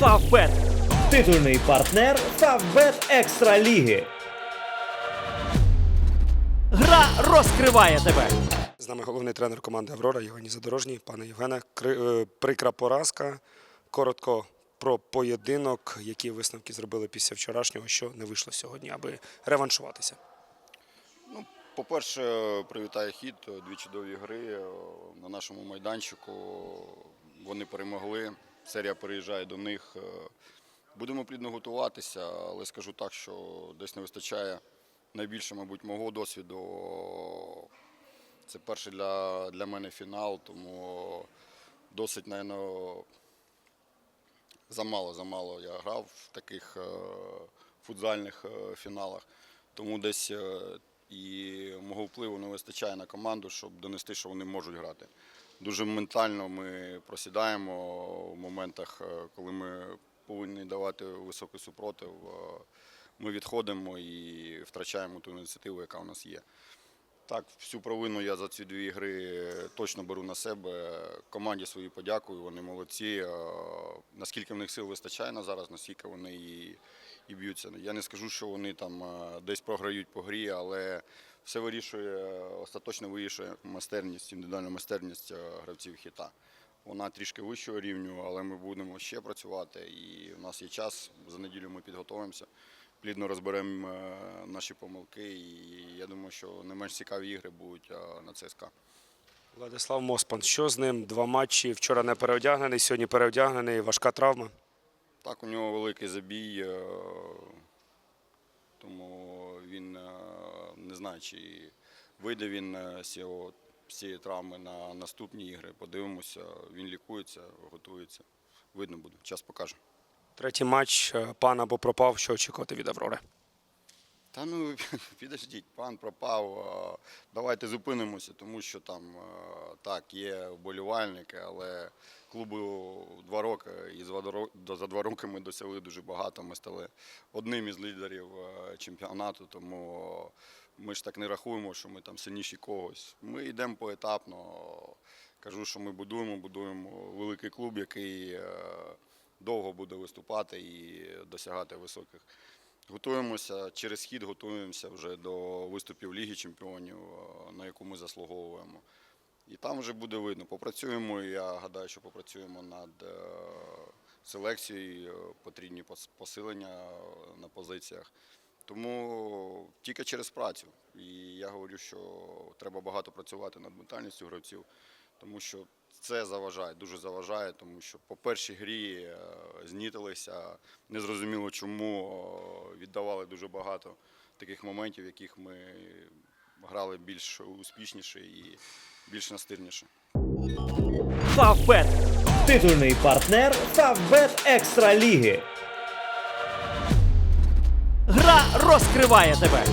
Фавбет. Титульний партнер Фавбет Екстра Ліги. Гра розкриває тебе. З нами головний тренер команди Аврора Євгеній Задорожній. Пане Євгене, е, прикра поразка. Коротко про поєдинок, які висновки зробили після вчорашнього, що не вийшло сьогодні, аби реваншуватися. Ну, по-перше, привітаю хід, дві чудові гри е, на нашому майданчику. Вони перемогли. Серія переїжджає до них. Е, Будемо плідно готуватися, але скажу так, що десь не вистачає найбільше, мабуть, мого досвіду. Це перший для, для мене фінал, тому досить, напевно, замало, замало я грав в таких е, футзальних е, фіналах. Тому десь і мого впливу не вистачає на команду, щоб донести, що вони можуть грати. Дуже ментально ми просідаємо в моментах, е, коли ми повинні давати високий супротив. е, Ми відходимо і втрачаємо ту ініціативу, яка у нас є. Так, всю провину я за ці дві гри точно беру на себе. Команді свої подякую, вони молодці. Е, Наскільки в них сил вистачає на зараз, наскільки вони і, і б'ються. Я не скажу, що вони там десь програють по грі, але все вирішує, остаточно вирішує майстерність, індивідуальна майстерність е, гравців хіта. Вона трішки вищого рівню, але ми будемо ще працювати. І у нас є час. За неділю ми підготуємося плідно розберемо е, наші помилки. І я думаю, що не менш цікаві ігри будуть е, на ЦСКА. Владислав Моспан, що з ним? Два матчі. Вчора не переодягнений, сьогодні переодягнений. Важка травма. Так, у нього великий забій, тому він не знає, чи вийде він е, з цієї травми на наступні ігри. Подивимося, він лікується, готується. Видно буде, час покаже. Третій матч. пана Пан або пропав. Що очікувати від Аврори? Та ну підождіть, пан пропав. Давайте зупинимося, тому що там так є вболівальники, але клубу два роки, і за два роки ми досягли дуже багато. Ми стали одним із лідерів чемпіонату, тому ми ж так не рахуємо, що ми там сильніші когось. Ми йдемо поетапно. Кажу, що ми будуємо, будуємо великий клуб, який довго буде виступати і досягати високих. Готуємося через хід, готуємося вже до виступів Ліги Чемпіонів, е, на яку ми заслуговуємо. І там вже буде видно. Попрацюємо. Я гадаю, що попрацюємо над е, селекцією, е, потрібні посилення на позиціях. Тому тільки через працю. І я говорю, що треба багато працювати над ментальністю гравців, тому що це заважає, дуже заважає, тому що по першій грі е, знітилися, незрозуміло чому е, віддавали дуже багато таких моментів, в яких ми грали більш успішніше і більш настирніше. Фавбет. Титульний партнер Фавбет Екстра Ліги. Гра розкриває тебе.